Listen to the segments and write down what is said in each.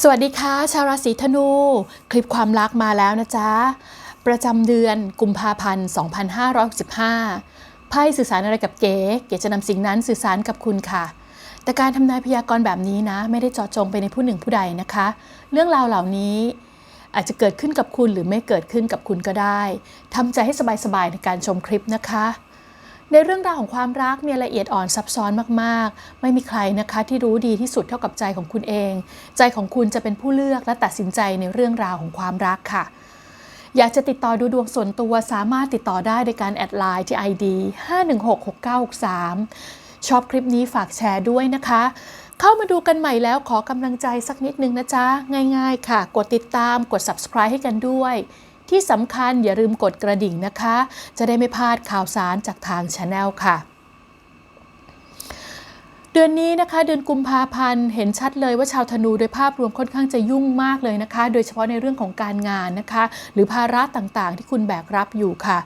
สวัสดีค่ะ ชาวราศีธนู คลิปความรักมาแล้วนะจ๊ะ ประจำเดือนกุมภาพันธ์ 2565 ไพ่สื่อสารอะไรกับเก๋ เก๋จะนำสิ่งนั้นสื่อสารกับคุณค่ะ แต่การทำนายพยากรณ์แบบนี้นะ ไม่ได้เจาะจงไปในผู้หนึ่งผู้ใดนะคะ เรื่องราวเหล่านี้อาจจะเกิดขึ้นกับคุณหรือไม่เกิดขึ้นกับคุณก็ได้ทำใจให้สบายๆในการชมคลิปนะคะ ในเรื่องราวของความรักเนี่ยละเอียดอ่อนซับซ้อนมากๆ ไม่มีใครนะคะที่รู้ดีที่สุดเท่ากับใจของคุณเอง ใจของคุณจะเป็นผู้เลือกและตัดสินใจในเรื่องราวของความรักค่ะ อยากจะติดต่อดูดวงส่วนตัวสามารถติดต่อได้โดยการแอดไลน์ที่ ID 5166963 ชอบคลิปนี้ฝากแชร์ด้วยนะคะ เข้ามาดูกันใหม่แล้วขอกำลังใจสักนิดนึงนะจ๊ะ ง่ายๆ ค่ะ กดติดตามกด subscribe ให้กันด้วย ที่สำคัญอย่าลืมกดกระดิ่งนะคะ จะได้ไม่พลาดข่าวสารจากทางช anel ค่ะ เดือนนี้นะคะเดือนกุมภาพันธ์เห็นชัดเลยว่าชาวธนูโดยภาพรวมค่อนข้างจะยุ่งมากเลยนะคะ โดยเฉพาะในเรื่องของการงานนะคะ หรือภาระต่างๆ ที่คุณแบกรับอยู่ค่ะ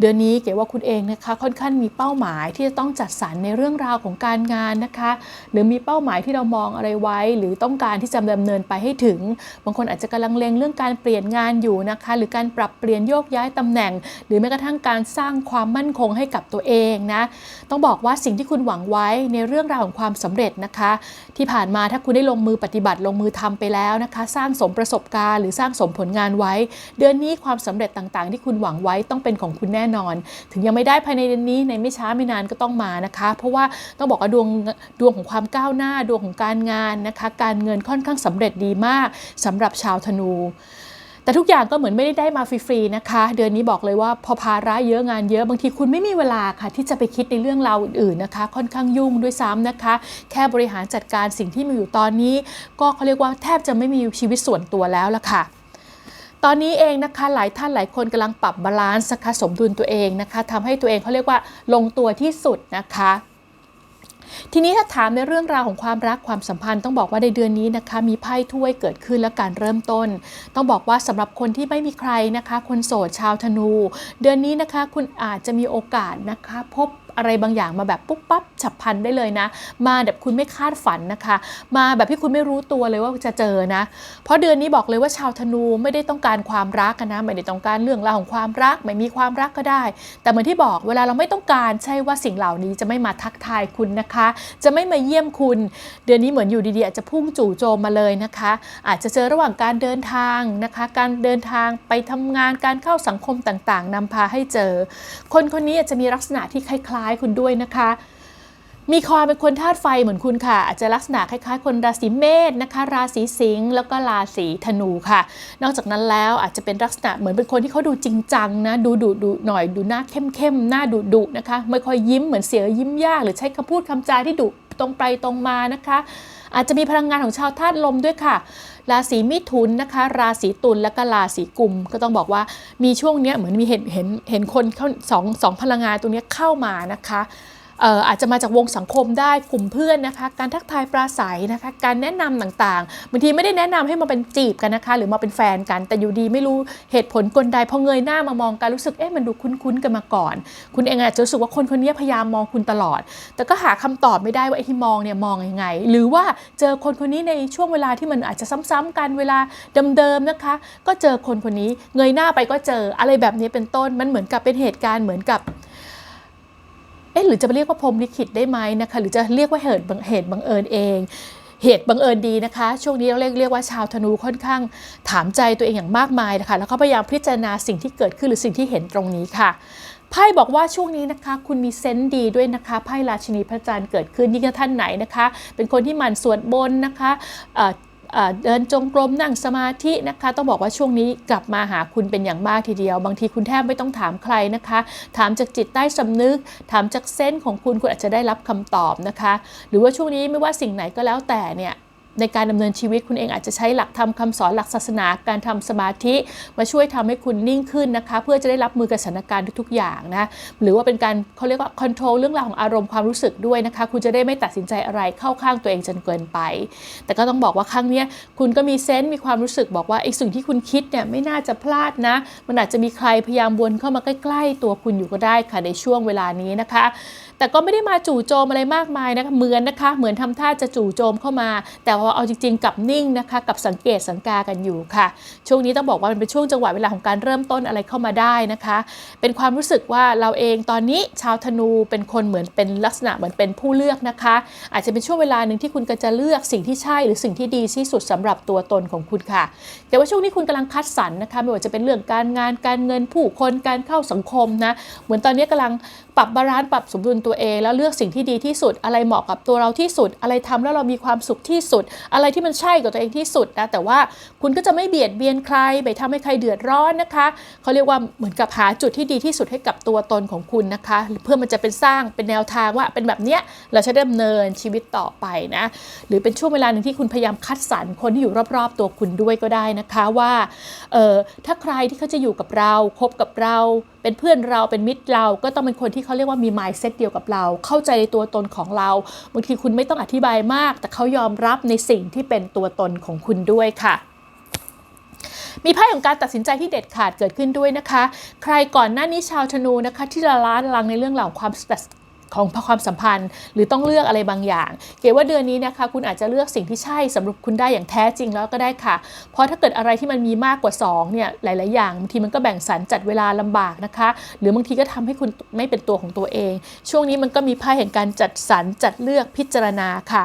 เดือนนี้เก๋ว่าคุณเองนะคะ ค่อนข้างมีเป้าหมายที่จะต้องจัดสรรในเรื่องราวของการงานนะคะ หรือมีเป้าหมายที่เรามองอะไรไว้ หรือต้องการที่จะดำเนินไปให้ถึง บางคนอาจจะกำลังเลงเรื่องการเปลี่ยนงานอยู่นะคะ หรือการปรับเปลี่ยนโยกย้ายตำแหน่ง หรือแม้กระทั่งการสร้างความมั่นคงให้กับตัวเองนะต้องบอกว่าสิ่งที่คุณหวังไว้ในเรื่องราวของความสำเร็จนะคะ ที่ผ่านมาถ้าคุณได้ลงมือปฏิบัติลงมือทำไปแล้วนะคะ สร้างสมประสบการณ์หรือสร้างสมผลงานไว้ เดือนนี้ความสำเร็จต่างๆ ที่คุณหวังไว้ต้องเป็นของคุณแน่นอน ถึงยังไม่ได้ภายในเดือนนี้ในไม่ช้าไม่นานก็ต้องมานะคะ เพราะว่าต้องบอกว่าดวงดวงของความก้าวหน้าดวงของการงานนะคะ การเงินค่อนข้างสำเร็จดีมากสำหรับชาวธนู แต่ทุกอย่างก็เหมือนไม่ได้ได้มาฟรีๆนะคะ เดือนนี้บอกเลยว่าพอภาระเยอะงานเยอะบางทีคุณไม่มีเวลาค่ะ ที่จะไปคิดในเรื่องราวอื่นๆนะคะ ค่อนข้างยุ่งด้วยซ้ำนะคะ แค่บริหารจัดการสิ่งที่มีอยู่ตอนนี้ ก็เขาเรียกว่าแทบจะไม่มีชีวิตส่วนตัวแล้วละค่ะตอนนี้เองนะคะหลายท่านหลายคนกำลังปรับบาลานซ์นะคะสมดุลตัวเองนะคะทำให้ตัวเองเขาเรียกว่าลงตัวที่สุดนะคะ ทีนี้ถ้าถามในเรื่องราวของความรักความสัมพันธ์ต้องบอกว่าในเดือนนี้นะคะมีไพ่ถ้วยเกิดขึ้นและการเริ่มต้น ต้องบอกว่าสำหรับคนที่ไม่มีใครนะคะ คนโสดชาวธนู เดือนนี้นะคะคุณอาจจะมีโอกาสนะคะพบ อะไรบางอย่างมาแบบปุ๊บปั๊บฉับพลันได้เลยนะ มาแบบคุณไม่คาดฝันนะคะ มาแบบที่คุณไม่รู้ตัวเลยว่าจะเจอนะ เพราะเดือนนี้บอกเลยว่าชาวธนูไม่ได้ต้องการความรักกันนะไม่ได้ต้องการเรื่องราวของความรัก ไม่มีความรักก็ได้ แต่เหมือนที่บอกเวลาเราไม่ต้องการใช่ว่าสิ่งเหล่านี้จะไม่มาทักทายคุณนะคะ จะไม่มาเยี่ยมคุณ เดือนนี้เหมือนอยู่ดีๆอาจจะพุ่งจู่โจมมาเลยนะคะ อาจจะเจอระหว่างการเดินทางนะคะ การเดินทางไปทำงานการเข้าสังคมต่างๆนำพาให้เจอ คนคนนี้อาจจะมีลักษณะที่คล้ายๆคุณด้วยนะคะ มีความเป็นคนธาตุไฟเหมือนคุณค่ะ อาจจะลักษณะคล้ายๆ คนราศีเมษนะคะ ราศีสิงห์แล้วก็ราศีธนูค่ะ นอกจากนั้นแล้วอาจจะเป็นลักษณะเหมือนเป็นคนที่เขาดูจริงจังนะดูดุดุหน่อยดูหน้าเข้มๆหน้าดุดุนะคะ ไม่ค่อยยิ้มเหมือนเสียยิ้มยาก หรือใช้คำพูดคำจาที่ดุตรงไปตรงมานะคะ อาจจะมีพลังงานของชาวธาตุลมด้วยค่ะ ราศีมิถุนนะคะ ราศีตุลและก็ราศีกุม ก็ต้องบอกว่ามีช่วงเนี้ยเหมือนมีเห็นเห็นเห็นคนเข้าสองสองพลังงานตรงเนี้ยเข้ามานะคะ อาจจะมาจากวงสังคมได้กลุ่มเพื่อนนะคะ การทักทายปราศัยนะคะ การแนะนำต่างๆบางทีไม่ได้แนะนำให้มาเป็นจีบกันนะคะ หรือมาเป็นแฟนกัน แต่อยู่ดีไม่รู้เหตุผลกลใดพอเงยหน้ามามองกันรู้สึกเอ๊ะมันดูคุ้นๆกันมาก่อน คุณเองอาจจะรู้สึกว่าคนคนนี้พยายามมองคุณตลอด แต่ก็หาคำตอบไม่ได้ว่าไอ้ที่มองเนี่ยมองยังไง หรือว่าเจอคนคนนี้ในช่วงเวลาที่มันอาจจะซ้ำๆกันเวลาเดิมๆนะคะ ก็เจอคนคนนี้เงยหน้าไปก็เจออะไรแบบนี้เป็นต้นมันเหมือนกับเป็นเหตุการณ์เหมือนกับ เอ๊ะหรือจะเรียกว่าพรมลิขิตได้ไหมนะคะหรือจะเรียกว่าเหตุบังเหตุบังเอิญเองเหตุบังเอิญดีนะคะ ช่วงนี้เราเรียกเรียกว่าชาวธนูค่อนข้างถามใจตัวเองอย่างมากมายนะคะแล้วก็พยายามพิจารณาสิ่งที่เกิดขึ้นหรือสิ่งที่เห็นตรงนี้ค่ะไพ่บอกว่าช่วงนี้นะคะ คุณมีเซนส์ดีด้วยนะคะไพ่ราชินีพระจันทร์เกิดขึ้นยิ่งถ้าท่านไหนนะคะ เป็นคนที่หมั่นสวดมนนะคะ เดินจงกรมนั่งสมาธินะคะ ต้องบอกว่าช่วงนี้กลับมาหาคุณเป็นอย่างมากทีเดียว บางทีคุณแทบไม่ต้องถามใครนะคะ ถามจากจิตใต้สำนึก ถามจากเส้นของคุณคุณอาจจะได้รับคำตอบนะคะ หรือว่าช่วงนี้ไม่ว่าสิ่งไหนก็แล้วแต่เนี่ย ในการดำเนินชีวิตคุณเองอาจจะใช้หลักธรรมคำสอนหลักศาสนาการทำสมาธิ มาช่วยทำให้คุณนิ่งขึ้นนะคะ เพื่อจะได้รับมือกับสถานการณ์ทุกๆอย่างนะหรือว่าเป็นการเขาเรียกว่าคอนโทรลเรื่องราวของอารมณ์ความรู้สึกด้วยนะคะ คุณจะได้ไม่ตัดสินใจอะไรเข้าข้างตัวเองจนเกินไป แต่ก็ต้องบอกว่าครั้งนี้คุณก็มีเซนส์มีความรู้สึกบอกว่าไอ้สิ่งที่คุณคิดเนี่ยไม่น่าจะพลาดนะ มันอาจจะมีใครพยายามวนเข้ามาใกล้ ๆ ตัวคุณอยู่ก็ได้ค่ะในช่วงเวลานี้นะคะแต่ก็ไม่ได้มาจู่โจมอะไรมากมายนะคะเหมือนนะคะ เหมือนทำท่าจะจู่โจมเข้ามา แต่พอเอาจริง ๆ กับนิ่งนะคะกับสังเกตสังกากันอยู่ค่ะ ช่วงนี้ต้องบอกว่ามันเป็นช่วงจังหวะเวลาของการเริ่มต้นอะไรเข้ามาได้นะคะ เป็นความรู้สึกว่าเราเองตอนนี้ชาวธนูเป็นคนเหมือนเป็นลักษณะเหมือนเป็นผู้เลือกนะคะ อาจจะเป็นช่วงเวลาหนึ่งที่คุณก็จะเลือกสิ่งที่ใช่หรือสิ่งที่ดีที่สุดสำหรับตัวตนของคุณค่ะ แต่ว่าช่วงนี้คุณกำลังคัดสรรนะคะไม่ว่าจะเป็นเรื่องการงานการเงินผู้คนการเข้าสังคมนะเหมือนตอนนี้กำลังปรับบาลานซ์ปรับสมดุลตัวเอง แล้วเลือกสิ่งที่ดีที่สุด อะไรเหมาะกับตัวเราที่สุด อะไรทำแล้วเรามีความสุขที่สุด อะไรที่มันใช่กับตัวเองที่สุดนะแต่ว่าคุณก็จะไม่เบียดเบียนใครไปทำให้ใครเดือดร้อนนะคะเขาเรียกว่าเหมือนกับหาจุดที่ดีที่สุดให้กับตัวตนของคุณนะคะ เพื่อมันจะเป็นสร้างเป็นแนวทางว่าเป็นแบบเนี้ยเราจะดำเนินชีวิตต่อไปนะหรือเป็นช่วงเวลาหนึ่งที่คุณพยายามคัดสรรคนที่อยู่รอบๆ ตัวคุณด้วยก็ได้นะคะว่าเออถ้าใครที่เขาจะอยู่กับเราคบกับเรา เป็นเพื่อนเราเป็นมิตรเราก็ต้องเป็นคนที่เขาเรียกว่ามี mindset เดียวกับเรา เข้าใจในตัวตนของเราบางทีคุณไม่ต้องอธิบายมาก แต่เขายอมรับในสิ่งที่เป็นตัวตนของคุณด้วยค่ะมีไพ่ของการตัดสินใจที่เด็ดขาดเกิดขึ้นด้วยนะคะ ใครก่อนหน้านี้ชาวธนูนะคะ ที่ละล้านลังในเรื่องเหล่าความ ของความสัมพันธ์ หรือต้องเลือกอะไรบางอย่าง เก๋ว่าเดือนนี้นะคะคุณอาจจะเลือกสิ่งที่ใช่สำหรับคุณได้อย่างแท้จริงแล้วก็ได้ค่ะ เพราะถ้าเกิดอะไรที่มันมีมากกว่า2เนี่ยหลาย ๆ อย่างบางทีมันก็แบ่งสรรจัดเวลาลำบากนะคะ หรือบางทีก็ทำให้คุณไม่เป็นตัวของตัวเอง ช่วงนี้มันก็มีไพ่แห่งการจัดสรรจัดเลือกพิจารณาค่ะ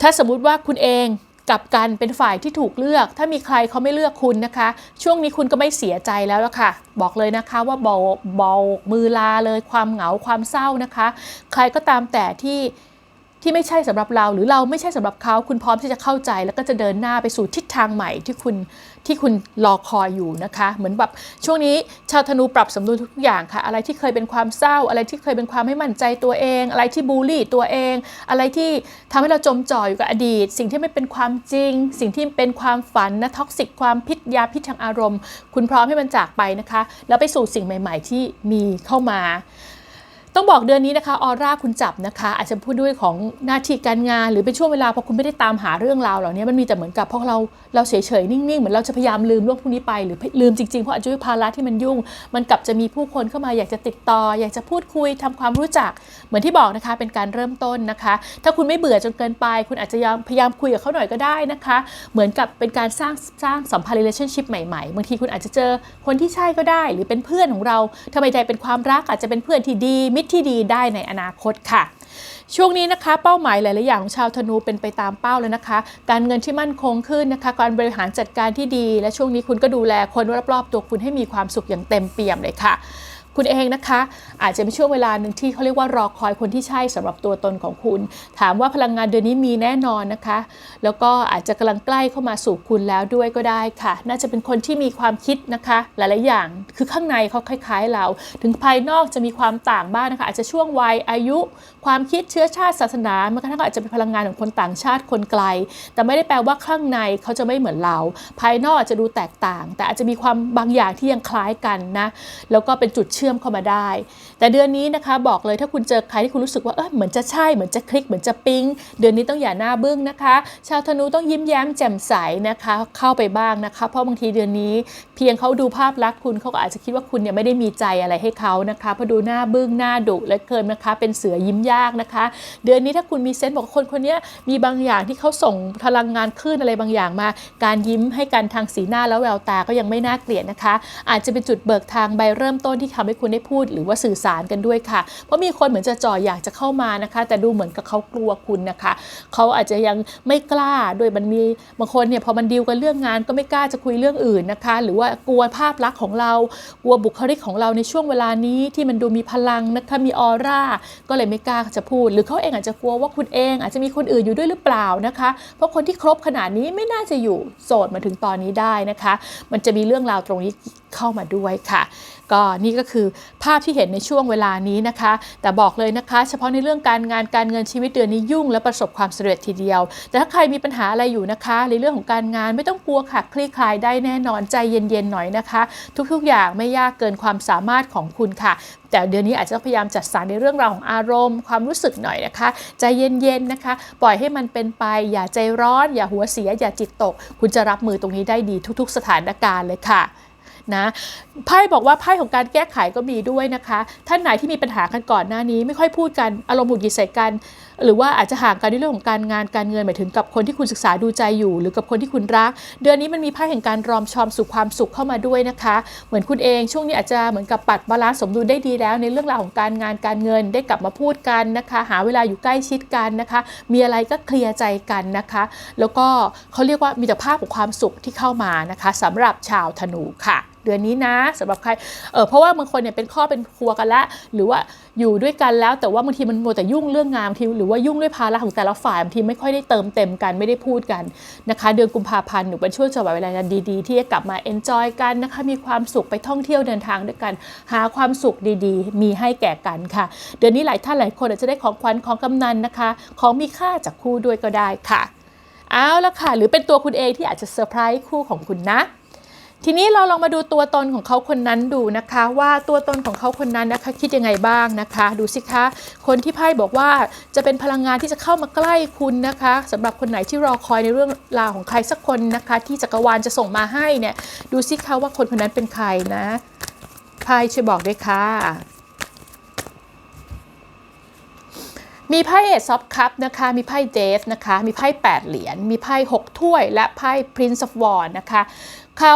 ถ้าสมมุติว่าคุณเอง กับกันเป็นฝ่ายที่ถูกเลือก ถ้ามีใครเขาไม่เลือกคุณนะคะ ช่วงนี้คุณก็ไม่เสียใจแล้วละค่ะ บอกเลยนะคะว่าเบาเบามือลาเลยความเหงาความเศร้านะคะ ใครก็ตามแต่ที่ ที่ไม่ใช่สำหรับเรา หรือเราไม่ใช่สำหรับเขา คุณพร้อมที่จะเข้าใจ แล้วก็จะเดินหน้าไปสู่ทิศทางใหม่ที่คุณที่คุณรอคอยอยู่นะคะ เหมือนแบบช่วงนี้ชาวธนูปรับสมดุลทุกอย่างค่ะ อะไรที่เคยเป็นความเศร้า อะไรที่เคยเป็นความไม่มั่นใจตัวเอง อะไรที่บูลลี่ตัวเอง อะไรที่ทำให้เราจมจ่อยอยู่กับอดีต สิ่งที่ไม่เป็นความจริง สิ่งที่เป็นความฝันนะท็อกซิกความพิษยาพิษทางอารมณ์ คุณพร้อมให้มันจากไปนะคะ แล้วไปสู่สิ่งใหม่ ๆ ที่มีเข้ามา ต้องบอกเดือนนี้นะคะออร่าคุณจับนะคะ อาจจะพูดด้วยของหน้าที่การงาน หรือเป็นช่วงเวลาพอคุณไม่ได้ตามหาเรื่องราวเหล่านี้มันมีแต่เหมือนกับพวกเราเราเฉยๆนิ่งๆเหมือนเราจะพยายามลืมเรื่องพวกนี้ไปหรือลืมจริงๆเพราะอาจจะด้วยภาระที่มันยุ่ง มันกลับจะมีผู้คนเข้ามาอยากจะติดต่อ อยากจะพูดคุยทำความรู้จัก เหมือนที่บอกนะคะเป็นการเริ่มต้นนะคะ ถ้าคุณไม่เบื่อจนเกินไป คุณอาจจะพยายามคุยกับเขาหน่อยก็ได้นะคะ เหมือนกับเป็นการสร้างสร้างสัมพันธ์ relationship ใหม่ๆบางทีคุณอาจจะเจอคนที่ใช่ก็ได้ หรือเป็นเพื่อนของเราทำไมใจเป็นความรักอาจจะเป็นเพื่อนที่ดีมิตที่ดีได้ในอนาคตค่ะช่วงนี้นะคะเป้าหมายหลาย ๆ อย่างของชาวธนูเป็นไปตามเป้าแล้วนะคะ การเงินที่มั่นคงขึ้นนะคะ การบริหารจัดการที่ดี และช่วงนี้คุณก็ดูแลคนรอบ ๆ ตัวคุณให้มีความสุขอย่างเต็มเปี่ยมเลยค่ะ คุณเองนะคะ อาจจะเป็นช่วงเวลาหนึ่งที่เขาเรียกว่ารอคอยคนที่ใช่สำหรับตัวตนของคุณ ถามว่าพลังงานเดือนนี้มีแน่นอนนะคะ แล้วก็อาจจะกำลังใกล้เข้ามาสู่คุณแล้วด้วยก็ได้ค่ะ น่าจะเป็นคนที่มีความคิดนะคะ หลาย ๆ อย่างคือข้างในเขาคล้าย ๆ เรา ถึงภายนอกจะมีความต่างบ้างนะคะอาจจะช่วงวัยอายุ ความคิดเชื้อชาติศาสนามันก็อาจจะเป็นพลังงานของคนต่างชาติคนไกล แต่ไม่ได้แปลว่าข้างในเขาจะไม่เหมือนเรา ภายนอกอาจจะดูแตกต่าง แต่อาจจะมีความบางอย่างที่ยังคล้ายกันนะแล้วก็เป็นจุดเชื่อมเข้ามาได้ แต่เดือนนี้นะคะบอกเลยถ้าคุณเจอใครที่คุณรู้สึกว่าเออเหมือนจะใช่เหมือนจะคลิกเหมือนจะปิ๊งเดือนนี้ต้องอย่าหน้าบึ้งนะคะ ชาวธนูต้องยิ้มแย้มแจ่มใสนะคะเข้าไปบ้างนะคะ เพราะบางทีเดือนนี้ เพียงเขาดูภาพลักษณ์คุณเขาก็อาจจะคิดว่าคุณเนี่ยไม่ได้มีใจอะไรให้เขานะคะเพราะดูหน้าบึ้งหน้าดุและเกินนะคะ เป็นเสือยิ้มยากนะคะ เดือนนี้ถ้าคุณมีเซนต์บอกว่าคนคนนี้มีบางอย่างที่เขาส่งพลังงานคลื่นอะไรบางอย่างมา การยิ้มให้กันทางสีหน้าแล้วแววตาก็ยังไม่น่าเกลียดนะคะ อาจจะเป็นจุดเบิกทางใบเริ่มต้นที่ทำให้คุณได้พูดหรือว่าสื่อสารกันด้วยค่ะ เพราะมีคนเหมือนจะจ่ออยากจะเข้ามานะคะ แต่ดูเหมือนกับเขากลัวคุณนะคะเขาอาจจะยังไม่กล้าโดยมันมีบางคนเนี่ยพอมันดีลกันเรื่องงานก็ไม่กล้าจะคุยเรื่องอื่นนะคะ หรือว่ากลัวภาพลักษณ์ของเรากลัวบุคลิกของเราในช่วงเวลานี้ที่มันดูมีพลังนะคะมีออร่าก็เลยไม่กล้าจะพูด หรือเขาเองอาจจะกลัวว่าคุณเอง อาจจะมีคนอื่นอยู่ด้วยหรือเปล่านะคะ เพราะคนที่ครบขนาดนี้ไม่น่าจะอยู่โสดมาถึงตอนนี้ได้นะคะ มันจะมีเรื่องราวตรงนี้ เข้ามาด้วยค่ะ ก็นี่ก็คือภาพที่เห็นในช่วงเวลานี้นะคะ แต่บอกเลยนะคะ เฉพาะในเรื่องการงานการเงินชีวิตเดือนนี้ยุ่งและประสบความสำเร็จทีเดียว แต่ถ้าใครมีปัญหาอะไรอยู่นะคะ ในเรื่องของการงานไม่ต้องกลัวค่ะ คลี่คลายได้แน่นอนใจเย็นๆหน่อยนะคะ ทุกๆอย่างไม่ยากเกินความสามารถของคุณค่ะ แต่เดือนนี้อาจจะพยายามจัดสรรในเรื่องราวของอารมณ์ ความรู้สึกหน่อยนะคะ ใจเย็นๆนะคะ ปล่อยให้มันเป็นไป อย่าใจร้อน อย่าหัวเสีย อย่าจิตตก คุณจะรับมือตรงนี้ได้ดีทุก ๆ สถานการณ์เลยค่ะ นะไพ่บอกว่าไพ่ของการแก้ไขก็มีด้วยนะคะ ท่านไหนที่มีปัญหากันก่อนหน้านี้ ไม่ค่อยพูดกันอารมณ์หงุดหงิดใส่กัน หรือว่าอาจจะห่างกันในเรื่องของการงานการเงินหมายถึงกับคนที่คุณศึกษาดูใจอยู่ หรือกับคนที่คุณรัก เดือนนี้มันมีไพ่แห่งการรอมชอมสู่ความสุขเข้ามาด้วยนะคะ เหมือนคุณเองช่วงนี้อาจจะเหมือนกับปัดบาลานซ์สมดุลได้ดีแล้ว ในเรื่องราวของการงานการเงินได้กลับมาพูดกันนะคะ หาเวลาอยู่ใกล้ชิดกันนะคะ มีอะไรก็เคลียร์ใจกันนะคะ แล้วก็เขาเรียกว่ามีแต่ภาพของความสุขที่เข้ามานะคะสำหรับชาวธนูค่ะ เดือนนี้นะสำหรับใครเออเพราะว่าบางคนเนี่ยเป็นข้อเป็นครัวกันล้วหรือว่าอยู่ด้วยกันแล้ว แต่ว่าบางทีมันมัวแต่ยุ่งเรื่องงานบางทีหรือว่ายุ่งด้วยภาระของแต่ละฝ่ายบางทีไม่ค่อยได้เติมเต็มกันไม่ได้พูดกันนะคะ เดือนกุมภาพันธ์หนูเป็นช่วงจังหวะเวลาดีๆ ที่จะกลับมาเอนจอยกันนะคะมีความสุขไปท่องเที่ยวเดินทางด้วยกัน หาความสุขดีๆ มีให้แก่กันค่ะ เดือนนี้หลายท่านหลายคนอาจจะได้ของขวัญของกำนันนะคะ ของมีค่าจากคู่ด้วยก็ได้ค่ะ เอาละค่ะ หรือเป็นตัวคุณเองที่อาจจะเซอร์ไพรส์คู่ของคุณนะ ทีนี้เราลองมาดูตัวตนของเขาคนนั้นดูนะคะ ว่าตัวตนของเขาคนนั้นนะคะ คิดยังไงบ้างนะคะ ดูสิคะ คนที่ไพ่บอกว่าจะเป็นพลังงานที่จะเข้ามาใกล้คุณนะคะสำหรับคนไหนที่รอคอยในเรื่องราวของใครสักคนนะคะ ที่จักรวาลจะส่งมาให้เนี่ยดูสิคะว่าคนคนนั้นเป็นใครนะไพ่ช่วยบอกด้วยค่ะมีไพ่เอซอฟคัพนะคะ มีไพ่เดฟนะคะ มีไพ่ 8 เหรียญ มีไพ่ 6 ถ้วย และไพ่ Prince of w a n d นะคะ เขา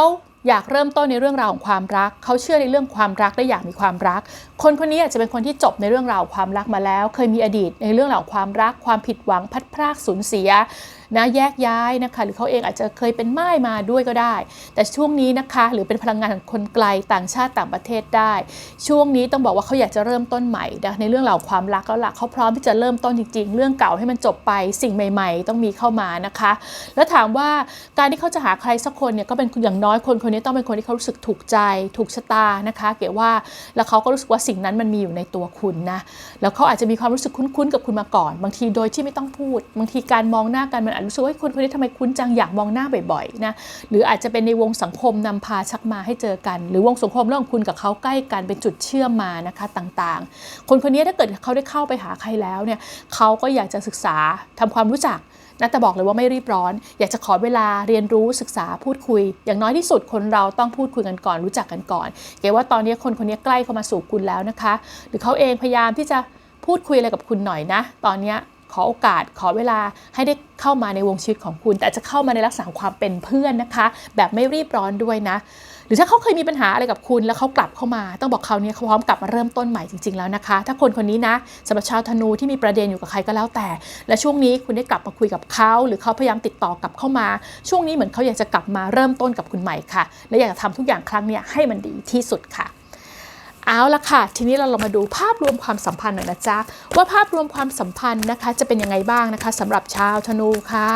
อยากเริ่มต้นในเรื่องราวของความรัก เขาเชื่อในเรื่องความรักและอยากมีความรัก คนคนนี้อาจจะเป็นคนที่จบในเรื่องราวความรักมาแล้ว เคยมีอดีตในเรื่องราวความรัก ความผิดหวังพัดพรากสูญเสีย นะแยกย้ายนะคะหรือเขาเองอาจจะเคยเป็นไม่ายมาด้วยก็ได้ แต่ช่วงนี้นะคะหรือเป็นพลังงานของคนไกลต่างชาติต่างประเทศได้ ช่วงนี้ต้องบอกว่าเขาอยากจะเริ่มต้นใหม่ในเรื่องราวความรักแล้วล่ะเขาพร้อมที่จะเริ่มต้นจริง ๆ เรื่องเก่าให้มันจบไปสิ่งใหม่ ๆ ต้องมีเข้ามานะคะ แล้วถามว่าการที่เขาจะหาใครสักคนเนี่ยก็เป็นอย่างน้อยคนคนนี้ต้องเป็นคนที่เขารู้สึกถูกใจ ถูกชะตานะคะ เก๋ว่าแล้วเขาก็รู้สึกว่าสิ่งนั้นมันมีอยู่ในตัวคุณนะแล้วเขาอาจจะมีความรู้สึกคุ้นๆกับคุณมาก่อน บางทีโดยที่ไม่ต้องพูด บางทีการมองหน้ากันมันรู้สึกว่าคนคนนี้ทำไมคุ้นจังอยากมองหน้าบ่อยๆนะหรืออาจจะเป็นในวงสังคมนำพาชักมาให้เจอกัน หรือวงสังคมเรื่องคุณกับเขาใกล้กันเป็นจุดเชื่อมมานะคะต่างๆ คนคนนี้ถ้าเกิดเขาได้เข้าไปหาใครแล้วเนี่ยเขาก็อยากจะศึกษาทำความรู้จักนะแต่บอกเลยว่าไม่รีบร้อน อยากจะขอเวลาเรียนรู้ศึกษาพูดคุย อย่างน้อยที่สุดคนเราต้องพูดคุยกันก่อนรู้จักกันก่อนเกว่าตอนนี้คนคนนี้ใกล้เข้ามาสู่คุณแล้วนะคะ หรือเขาเองพยายามที่จะพูดคุยอะไรกับคุณหน่อยนะ ตอนนี้ ขอโอกาสขอเวลาให้ได้เข้ามาในวงชีวิตของคุณ แต่จะเข้ามาในลักษณะความเป็นเพื่อนนะคะ แบบไม่รีบร้อนด้วยนะ หรือถ้าเขาเคยมีปัญหาอะไรกับคุณแล้วเขากลับเข้ามา ต้องบอกเขาเนี่ยเขาพร้อมกลับมาเริ่มต้นใหม่จริงๆแล้วนะคะ ถ้าคนคนนี้นะสำหรับชาวธนูที่มีประเด็นอยู่กับใครก็แล้วแต่ และช่วงนี้คุณได้กลับมาคุยกับเขาหรือเขาพยายามติดต่อกลับเข้ามา ช่วงนี้เหมือนเขาอยากจะกลับมาเริ่มต้นกับคุณใหม่ค่ะ และอยากจะทำทุกอย่างครั้งเนี้ยให้มันดีที่สุดค่ะ เอาละค่ะ ทีนี้เราลองมาดูภาพรวมความสัมพันธ์หน่อยนะจ๊ะ ว่าภาพรวมความสัมพันธ์นะคะ จะเป็นยังไงบ้างนะคะสำหรับชาวธนูค่ะ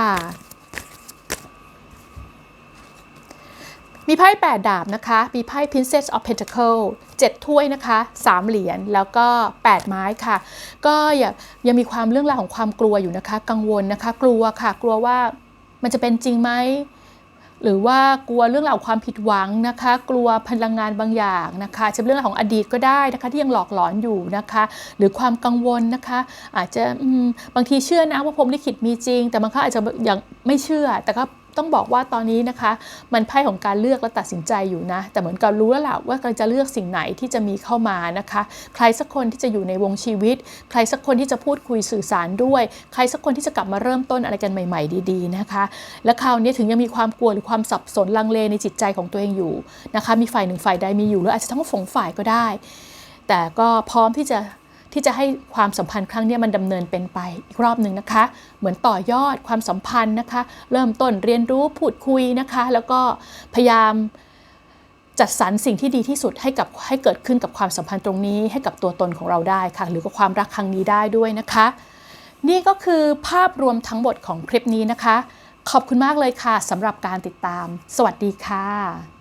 มีไพ่8ดาบนะคะ มีไพ่ Princess of Pentacle 7 ถ้วยนะคะ 3 เหรียญ แล้วก็ 8 ไม้ค่ะ ก็ยังยังมีความเรื่องราวของความกลัวอยู่นะคะ กังวลนะคะ กลัวค่ะ กลัวว่ามันจะเป็นจริงไหม หรือว่ากลัวเรื่องราวความผิดหวังนะคะ กลัวพลังงานบางอย่างนะคะจะเป็นเรื่องของอดีตก็ได้นะคะ ที่ยังหลอกหลอนอยู่นะคะ หรือความกังวลนะคะ อาจจะบางทีเชื่อนะว่าพรมลิขิตมีจริง แต่บางครั้งอาจจะยังไม่เชื่อแต่ก็ ต้องบอกว่าตอนนี้นะคะ มันไพ่ของการเลือกและตัดสินใจอยู่นะ แต่เหมือนกับรู้แล้วล่ะว่ากำลังจะเลือกสิ่งไหนที่จะมีเข้ามานะคะ ใครสักคนที่จะอยู่ในวงชีวิต ใครสักคนที่จะพูดคุยสื่อสารด้วย ใครสักคนที่จะกลับมาเริ่มต้นอะไรกันใหม่ ๆ ดีๆนะคะ และคราวนี้ถึงยังมีความกลัวหรือความสับสนลังเลในจิตใจของตัวเองอยู่นะคะ มีฝ่ายหนึ่งฝ่ายใดมีอยู่หรืออาจจะทั้งสองฝ่ายก็ได้ แต่ก็พร้อมที่จะ ที่จะให้ความสัมพันธ์ครั้งนี้มันดำเนินเป็นไปอีกรอบหนึ่งนะคะ เหมือนต่อยอดความสัมพันธ์นะคะ เริ่มต้นเรียนรู้พูดคุยนะคะ แล้วก็พยายามจัดสรรสิ่งที่ดีที่สุดให้กับให้เกิดขึ้นกับความสัมพันธ์ตรงนี้ ให้กับตัวตนของเราได้ค่ะ หรือกับความรักครั้งนี้ได้ด้วยนะคะ นี่ก็คือภาพรวมทั้งหมดของคลิปนี้นะคะ ขอบคุณมากเลยค่ะสำหรับการติดตาม สวัสดีค่ะ